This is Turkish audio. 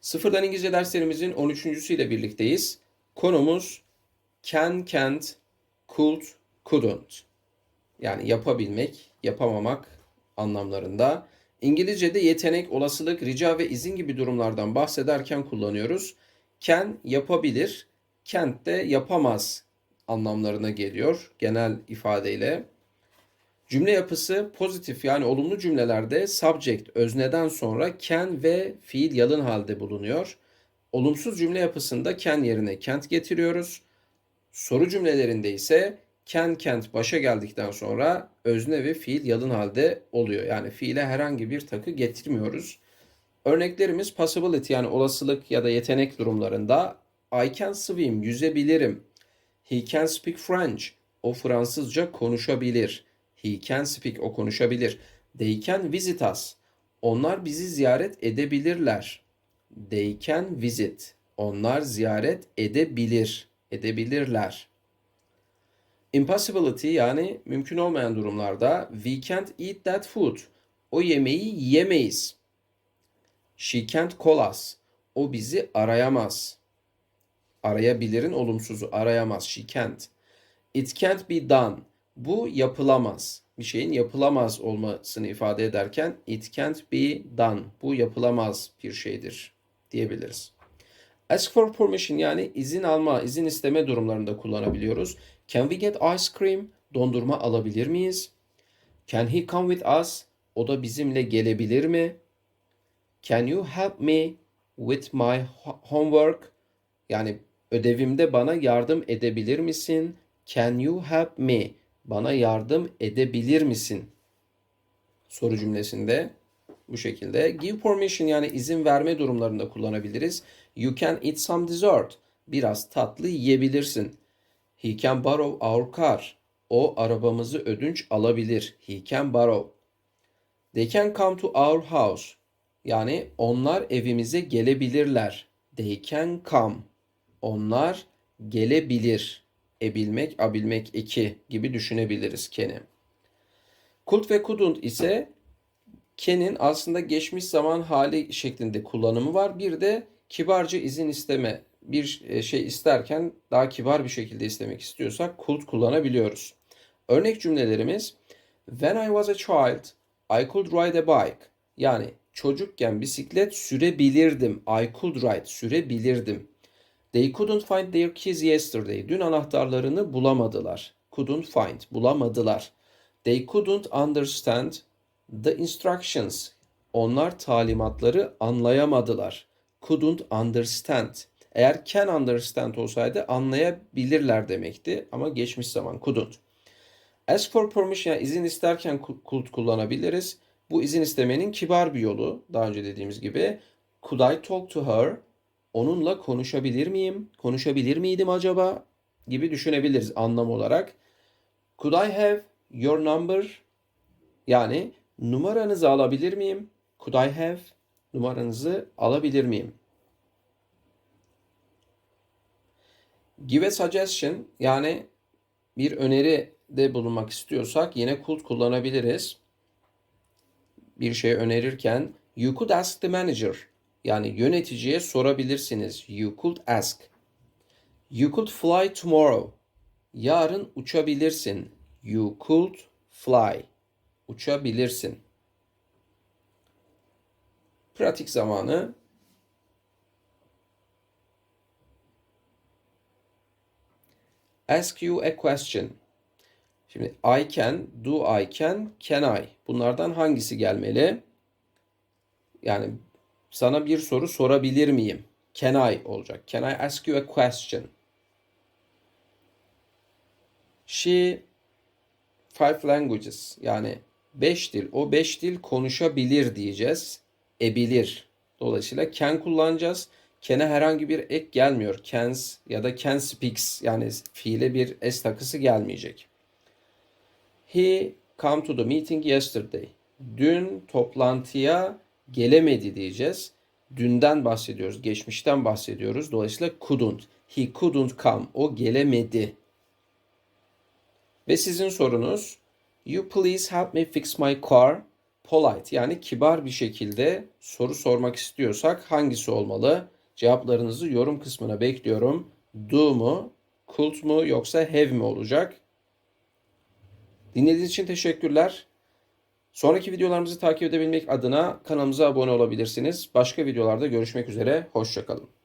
Sıfırdan İngilizce derslerimizin 13. ile birlikteyiz. Konumuz can, can't, could, couldn't. Yani yapabilmek, yapamamak anlamlarında. İngilizce'de yetenek, olasılık, rica ve izin gibi durumlardan bahsederken kullanıyoruz. Can yapabilir, can't de yapamaz anlamlarına geliyor genel ifadeyle. Cümle yapısı pozitif yani olumlu cümlelerde subject özneden sonra can ve fiil yalın halde bulunuyor. Olumsuz cümle yapısında can yerine can't getiriyoruz. Soru cümlelerinde ise can can't başa geldikten sonra özne ve fiil yalın halde oluyor. Yani fiile herhangi bir takı getirmiyoruz. Örneklerimiz possibility yani olasılık ya da yetenek durumlarında I can swim yüzebilirim. He can speak French. O Fransızca konuşabilir. He can speak. O konuşabilir. They can visit us. Onlar bizi ziyaret edebilirler. They can visit. Onlar ziyaret edebilir. Edebilirler. Impossibility yani mümkün olmayan durumlarda we can't eat that food. O yemeği yiyemeyiz. She can't call us. O bizi arayamaz. Arayabilirin olumsuzu arayamaz. She can't. It can't be done. Bu yapılamaz. Bir şeyin yapılamaz olmasını ifade ederken it can't be done. Bu yapılamaz bir şeydir diyebiliriz. Ask for permission yani izin alma, izin isteme durumlarında kullanabiliyoruz. Can we get ice cream? Dondurma alabilir miyiz? Can he come with us? O da bizimle gelebilir mi? Can you help me with my homework? Yani ödevimde bana yardım edebilir misin? Can you help me? Bana yardım edebilir misin? Soru cümlesinde bu şekilde. Give permission yani izin verme durumlarında kullanabiliriz. You can eat some dessert. Biraz tatlı yiyebilirsin. He can borrow our car. O arabamızı ödünç alabilir. He can borrow. They can come to our house. Yani onlar evimize gelebilirler. They can come. Onlar gelebilir. Ebilmek, abilmek iki gibi düşünebiliriz can'i. Could ve couldn't ise can'in aslında geçmiş zaman hali şeklinde kullanımı var. Bir de kibarca izin isteme. Bir şey isterken daha kibar bir şekilde istemek istiyorsak could kullanabiliyoruz. Örnek cümlelerimiz When I was a child, I could ride a bike. Yani çocukken bisiklet sürebilirdim. I could ride, sürebilirdim. They couldn't find their keys yesterday. Dün anahtarlarını bulamadılar. Couldn't find, bulamadılar. They couldn't understand the instructions. Onlar talimatları anlayamadılar. Couldn't understand. Eğer can understand olsaydı anlayabilirler demekti ama geçmiş zaman couldn't. Ask for permission yani izin isterken could kullanabiliriz. Bu izin istemenin kibar bir yolu. Daha önce dediğimiz gibi. Could I talk to her? Onunla konuşabilir miyim? Konuşabilir miydim acaba? Gibi düşünebiliriz anlam olarak. Could I have your number? Yani numaranızı alabilir miyim? Could I have? Numaranızı alabilir miyim? Give a suggestion yani bir öneri de bulunmak istiyorsak yine could kullanabiliriz. Bir şey önerirken you could ask the manager yani yöneticiye sorabilirsiniz. You could ask. You could fly tomorrow. Yarın uçabilirsin. You could fly. Uçabilirsin. Pratik zamanı. Ask you a question. Şimdi I can, do I can, can I? Bunlardan hangisi gelmeli? Yani sana bir soru sorabilir miyim? Can I olacak. Can I ask you a question? She five languages yani beş dil. O beş dil konuşabilir diyeceğiz. Ebilir. Dolayısıyla can kullanacağız. Can'e herhangi bir ek gelmiyor. Cans ya da can speaks yani fiile bir s takısı gelmeyecek. He come to the meeting yesterday. Dün toplantıya gelemedi diyeceğiz. Dünden bahsediyoruz, geçmişten bahsediyoruz. Dolayısıyla couldn't. He couldn't come. O gelemedi. Ve sizin sorunuz You please help me fix my car. polite yani kibar bir şekilde soru sormak istiyorsak hangisi olmalı? Cevaplarınızı yorum kısmına bekliyorum. Do mu, could mu yoksa have mi olacak? Dinlediğiniz için teşekkürler. Sonraki videolarımızı takip edebilmek adına kanalımıza abone olabilirsiniz. Başka videolarda görüşmek üzere. Hoşçakalın.